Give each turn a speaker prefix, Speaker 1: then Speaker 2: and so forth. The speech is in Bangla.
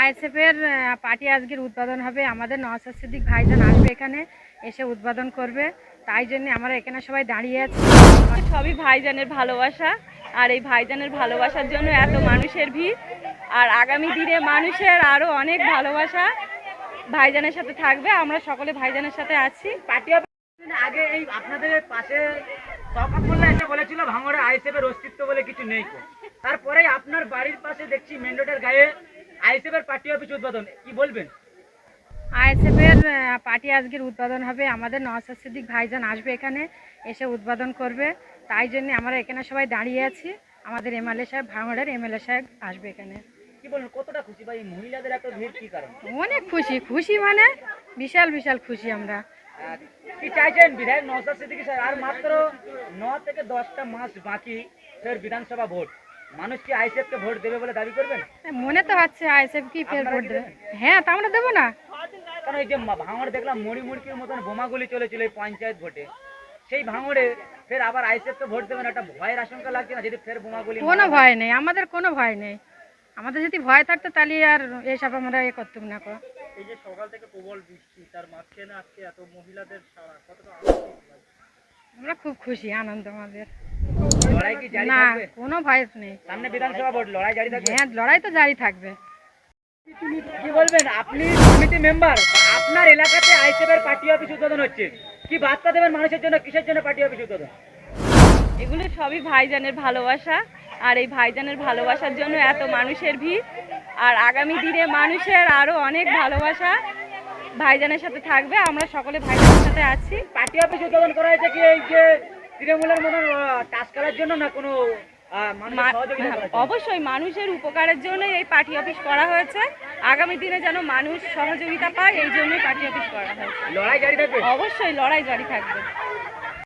Speaker 1: আইএসএফের পার্টি আজকের উদ্বোধন হবে। আমাদের নওসাদ সিদ্দিক ভাইজান আসবে এখানে এসে উদ্বোধন করবে। তাই জন্য আমরা এখানে সবাই দাঁড়িয়ে আছি।
Speaker 2: সবই ভাইজানের ভালোবাসা আর এই ভাইজানের ভালোবাসার জন্য এত মানুষের ভিড়। আর আগামী দিনে মানুষের আরও অনেক ভালোবাসা ভাইজানের সাথে থাকবে। আমরা সকলে ভাইজানের সাথে আছি।
Speaker 3: পার্টি আগে এই আপনাদের পাশে তফাৎ মোল্লা এসে বলেছিল ভাঙড়ে আইসেফের অস্তিত্ব বলে কিছু নেই। তারপরে আপনার বাড়ির পাশে দেখছি মেন রোডের গায়ে আইসেফের পার্টি অফিস উদ্বোধন কি বলবেন?
Speaker 1: আইএসএফের পার্টি আজকের উদ্বোধন হবে। আমাদের নওসাদ সিদ্দিক ভাইজান আসবে এখানে এসে উদ্বোধন করবে। তাই জন্য আমরা এখানে সবাই দাঁড়িয়ে আছি। আমাদের এমএলএ সাহেব ভাঙড়ের এমএলএ সাহেব আসবে এখানে।
Speaker 3: কি কতটা খুশি? ভাই মহিলাদের এত ভিড় কি কারণ?
Speaker 1: অনেক খুশি। খুশি মানে বিশাল বিশাল খুশি আমরা।
Speaker 3: কি চাইছেন বিধায়ক নওসাদ সিদ্দিকী স্যার? আর মাত্র ন থেকে দশটা মাস বাকি ফের বিধানসভা ভোট। মানুষ কি আইসিএফকে ভোট দেবে বলে দাবি করবেন?
Speaker 1: মনে তো হচ্ছে আইএসএফ কি ফের ভোট দেবে? হ্যাঁ তা আমরা দেবো না।
Speaker 3: কারণ এই যে ভাঙড়ে দেখলাম মুড়ি মুড়কির মতন বোমাগুলি চলেছিল এই পঞ্চায়েত ভোটে। সেই ভাঙড়ে ফের আবার আইসিএফকে ভোট দেবেন একটা ভয়ের আশঙ্কা লাগছে না? যদি ফের বোমাগুলি
Speaker 1: কোনো ভয় নেই আমাদের কোনো ভয় নেই। আমাদের যদি ভয় থাকতো তাহলে আর এসব আমরা এ করতাম না কো।
Speaker 3: এই যে সকাল থেকে প্রবল বৃষ্টি তার মাঝখানে আজকে এত মহিলাদের সারা কতটা
Speaker 1: আমরা খুব খুশি আনন্দ আমাদের।
Speaker 3: লড়াই কি জারি
Speaker 1: না
Speaker 3: থাকবে?
Speaker 1: কোনো ভয় নেই।
Speaker 3: সামনে বিধানসভা ভোট লড়াই জারি থাকবে?
Speaker 1: হ্যাঁ লড়াই তো জারি থাকবে।
Speaker 3: কি বলবেন? আপনি কমিটি মেম্বার আপনার এলাকাতে আইসিএফের পার্টি অফিস উদ্বোধন হচ্ছে। কি বার্তা দেবেন মানুষের জন্য কিসের জন্য পার্টি অফিস উদ্বোধন?
Speaker 2: এগুলো সবই ভাইজানের ভালোবাসা আর এই ভাইজানের ভালোবাসার জন্য এত মানুষের ভিড়। আর আগামী দিনে মানুষের আরও অনেক ভালোবাসা ভাইজানের সাথে থাকবে। আমরা সকলে ভাইজানের সাথে আছি।
Speaker 3: পার্টি অফিস উদ্বোধন করা হয়েছে কি এই যে তৃণমূলের মতন টাচ করার জন্য না কোনো
Speaker 2: হ্যাঁ? অবশ্যই মানুষের উপকারের জন্য এই পার্টি অফিস করা হয়েছে। আগামী দিনে যেন মানুষ সহযোগিতা পায় এই জন্যই পার্টি অফিস করা হয়েছে।
Speaker 3: লড়াই জারি থাকবে?
Speaker 2: অবশ্যই লড়াই জারি থাকবে।